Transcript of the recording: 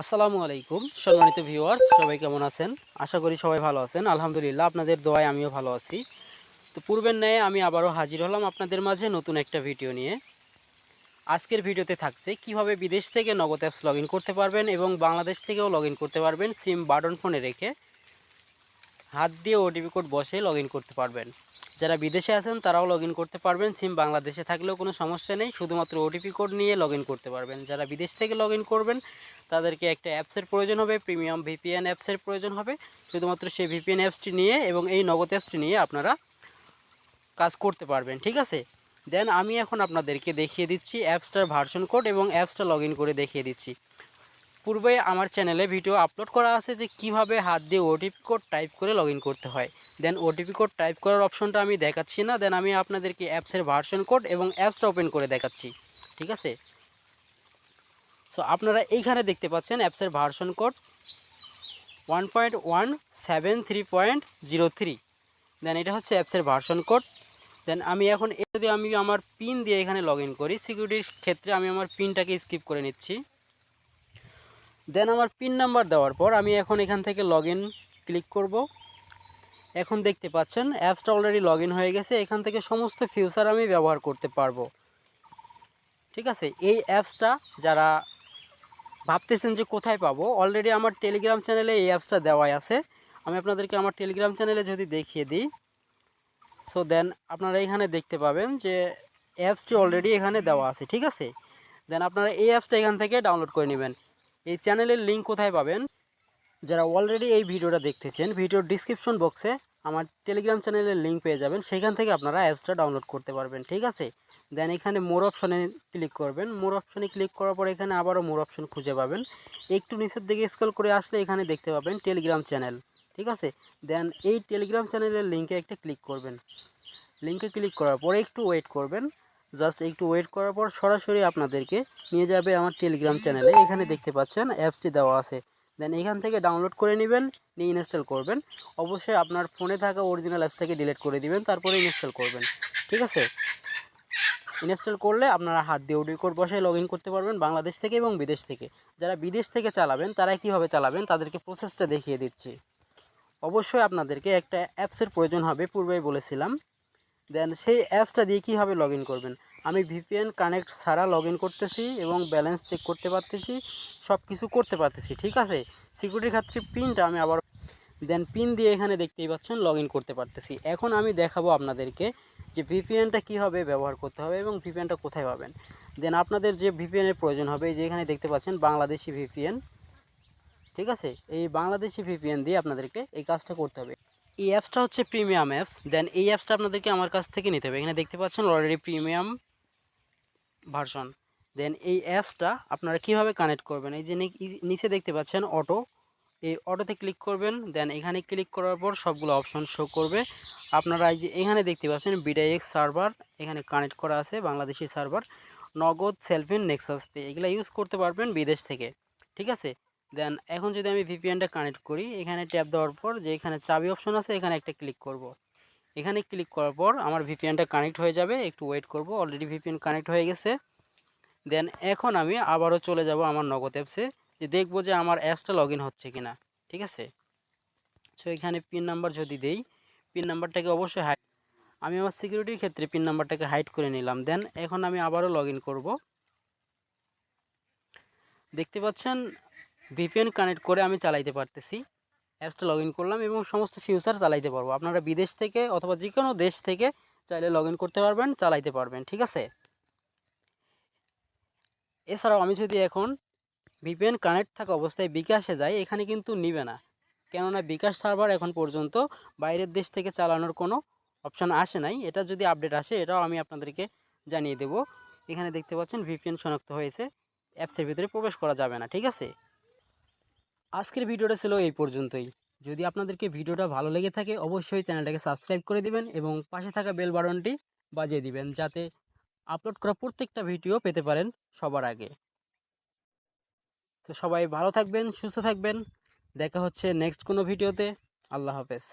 আসসালামু আলাইকুম, সম্মানিত ভিউয়ার্স সবাই কেমন আছেন? আশা করি সবাই ভালো আছেন। আলহামদুলিল্লাহ, আপনাদের দোয়ায় আমিও ভালো আছি। তো পূর্বের ন্যায় আমি আবারও হাজির হলাম আপনাদের মাঝে নতুন একটা ভিডিও নিয়ে। আজকের ভিডিওতে থাকছে, কীভাবে বিদেশ থেকে নগদ অ্যাপস লগ করতে পারবেন এবং বাংলাদেশ থেকেও লগ করতে পারবেন, সিম বাটন ফোনে রেখে হাত দিয়ে ওটিপি কোড বসে লগ করতে পারবেন। যারা বিদেশে আছেন, তারাও লগ করতে পারবেন। সিম বাংলাদেশে থাকলেও কোনো সমস্যা নেই। শুধুমাত্র ওটিপি কোড নিয়ে লগ করতে পারবেন। যারা বিদেশ থেকে লগ করবেন, তাদেরকে একটা অ্যাপসের প্রয়োজন হবে প্রিমিয়াম ভিপিএন অ্যাপসের প্রয়োজন হবে। শুধুমাত্র সেই ভিপিএন অ্যাপসটি নিয়ে এবং এই নগদ অ্যাপসটি নিয়ে আপনারা কাজ করতে পারবেন, ঠিক আছে? দেন আমি এখন আপনাদেরকে দেখিয়ে দিচ্ছি অ্যাপসটার ভার্সন কোড এবং অ্যাপসটা লগ করে দেখিয়ে দিচ্ছি। পূর্বে আমার চ্যানেলে ভিডিও আপলোড করা আছে যে কীভাবে হাত দিয়ে ওটিপি কোড টাইপ করে লগ করতে হয়। দেন ওটিপি কোড টাইপ করার অপশনটা আমি দেখাচ্ছি না। দেন আমি আপনাদেরকে অ্যাপসের ভার্সন কোড এবং অ্যাপসটা ওপেন করে দেখাচ্ছি। ঠিক আছে? সো আপনারা এইখানে দেখতে পাচ্ছেন অ্যাপসের version code one point one seven three point zero three then এটা হচ্ছে অ্যাপসের ভার্সন কোড দেন আমি এখন যদি আমি আমার পিন দিয়ে এখানে লগ করি সিকিউরিটির ক্ষেত্রে আমি আমার পিনটাকে স্কিপ করে নিচ্ছি। দেন আমার পিন নাম্বার দেওয়ার পর আমি এখন এখান থেকে লগ ক্লিক করব। এখন দেখতে পাচ্ছেন অ্যাপসটা অলরেডি লগ হয়ে গেছে, এখান থেকে সমস্ত ফিউচার আমি ব্যবহার করতে পারব। ঠিক আছে? এই অ্যাপসটা যারা ভাবতেছেন যে কোথায় পাবো অলরেডি আমার টেলিগ্রাম চ্যানেলে এই অ্যাপসটা দেওয়াই আছে। আমি আপনাদেরকে আমার টেলিগ্রাম চ্যানেলে যদি দেখিয়ে দিই সো দেন আপনারা এখানে দেখতে পাবেন যে অ্যাপসটি অলরেডি এখানে দেওয়া আছে, ঠিক আছে? দেন আপনারা এই অ্যাপসটা এখান থেকে ডাউনলোড করে নেবেন। এই চ্যানেলের লিঙ্ক কোথায় পাবেন? যারা অলরেডি এই ভিডিওটা দেখতেছেন, ভিডিওর ডিসক্রিপশন বক্সে আমার টেলিগ্রাম চ্যানেলের লিঙ্ক পেয়ে যাবেন। সেখান থেকে আপনারা অ্যাপসটা ডাউনলোড করতে পারবেন, ঠিক আছে? দেন এখানে মোর অপশনে ক্লিক করবেন। মোর অপশনে ক্লিক করার পর এখানে আবারও মোর অপশন খুঁজে পাবেন। একটু নিচের দিকে স্ক্রল করে আসলে এখানে দেখতে পাবেন টেলিগ্রাম চ্যানেল ঠিক আছে? দেন এই টেলিগ্রাম চ্যানেলের লিঙ্কে একটা ক্লিক করবেন। লিঙ্কে ক্লিক করার পরে একটু ওয়েট করবেন। জাস্ট একটু ওয়েট করার পর সরাসরি আপনাদেরকে নিয়ে যাবে আমার টেলিগ্রাম চ্যানেলে এখানে দেখতে পাচ্ছেন অ্যাপসটি দেওয়া আছে। দেন এখান থেকে ডাউনলোড করে নেবেন, নিয়ে ইনস্টল করবেন। অবশ্যই আপনার ফোনে থাকা অরিজিনাল অ্যাপসটাকে ডিলিট করে দিবেন, তারপরে ইনস্টল করবেন। ঠিক আছে? ইনস্টল করলে আপনারা হাত দিয়ে ওডি কোড বসে লগ করতে পারবেন বাংলাদেশ থেকে এবং বিদেশ থেকে। যারা বিদেশ থেকে চালাবেন তারা কীভাবে চালাবেন তাদেরকে প্রসেসটা দেখিয়ে দিচ্ছি। অবশ্যই আপনাদেরকে একটা অ্যাপসের প্রয়োজন হবে, পূর্বেই বলেছিলাম। দেন সেই অ্যাপসটা দিয়ে কীভাবে লগ করবেন? আমি ভিপিএন কানেক্ট ছাড়া লগ করতেছি এবং ব্যালেন্স চেক করতে পারতেছি সব কিছু করতে পারতেছি, ঠিক আছে? সিকিউরিটির ক্ষেত্রে পিনটা আমি আবার, দেন পিন দিয়ে এখানে দেখতেই পাচ্ছেন লগ করতে পারতেছি। এখন আমি দেখাবো আপনাদেরকে যে ভিপিএনটা কীভাবে ব্যবহার করতে হবে এবং ভিপিএনটা কোথায় পাবেন। দেন আপনাদের যে ভিপিএনের প্রয়োজন হবে যে এখানে দেখতে পাচ্ছেন বাংলাদেশি ভিপিএন ঠিক আছে? এই বাংলাদেশি ভিপিএন দিয়ে আপনাদেরকে এই কাজটা করতে হবে। এই অ্যাপসটা হচ্ছে প্রিমিয়াম অ্যাপস দেন এই অ্যাপসটা আপনাদেরকে আমার কাছ থেকে নিতে হবে। এখানে দেখতে পাচ্ছেন অলরেডি প্রিমিয়াম ভার্সন দেন এই অ্যাপসটা আপনারা কীভাবে কানেক্ট করবেন? এই যে নিচে দেখতে পাচ্ছেন অটো এই অটোতে ক্লিক করবেন দেন এখানে ক্লিক করার পর সবগুলো অপশন শো করবে। আপনারা এই যে এখানে দেখতে পাচ্ছেন বিডাইএক্স সার্ভার এখানে কানেক্ট করা আছে Bangladeshi server Nagad Cellfin Nexus pay এগুলো ইউজ করতে পারবেন বিদেশ থেকে। ঠিক আছে? দেন এখন যদি আমি ভিপিএনটা কানেক্ট করি, এখানে ট্যাপ দেওয়ার পর যে এখানে চাবি অপশন আছে, এখানে একটা ক্লিক করব। এখানে ক্লিক করার পর আমার ভিপিএনটা কানেক্ট হয়ে যাবে, একটু ওয়েট করব অলরেডি ভিপিএন কানেক্ট হয়ে গেছে। দেন এখন আমি আবারও চলে যাব আমার নগদ অ্যাপসে যে দেখব যে আমার অ্যাপসটা লগ হচ্ছে কি না ঠিক আছে? সো এখানে পিন নাম্বার যদি দেই পিন নাম্বারটাকে অবশ্যই হাইড আমি আমার সিকিউরিটির ক্ষেত্রে পিন নাম্বারটাকে হাইড করে নিলাম। দেন এখন আমি আবারও লগ ইন করব। দেখতে পাচ্ছেন ভিপিএন কানেক্ট করে আমি চালাইতে পারতেছি। অ্যাপসটা লগ করলাম এবং সমস্ত ফিউচার চালাইতে পারব। আপনারা বিদেশ থেকে অথবা যে কোনো দেশ থেকে চাইলে লগ করতে পারবেন, চালাইতে পারবেন, ঠিক আছে? এছাড়াও আমি যদি এখন ভিপিএন কানেক্ট থাকা অবস্থায় বিকাশে যাই, এখানে কিন্তু নিবে না। কেননা বিকাশ সার্ভার এখন পর্যন্ত বাইরের দেশ থেকে চালানোর কোনো অপশান আসে নাই। এটা যদি আপডেট আসে, এটাও আমি আপনাদেরকে জানিয়ে দেব। এখানে দেখতে পাচ্ছেন ভিপিএন শনাক্ত হয়েছে। অ্যাপসের ভিতরে প্রবেশ করা যাবে না, ঠিক আছে? আজকের ভিডিওটা ছিল এই পর্যন্তই। যদি আপনাদেরকে ভিডিওটা ভালো লেগে থাকে, অবশ্যই চ্যানেলটাকে সাবস্ক্রাইব করে দিবেন এবং পাশে থাকা বেল বাটনটি বাজিয়ে দিবেন যাতে আপলোড করা প্রত্যেকটা ভিডিও পেতে পারেন সবার আগে। তো সবাই ভালো থাকবেন, সুস্থ থাকবেন। দেখা হচ্ছে নেক্সট কোনো ভিডিওতে। আল্লাহ হাফেজ।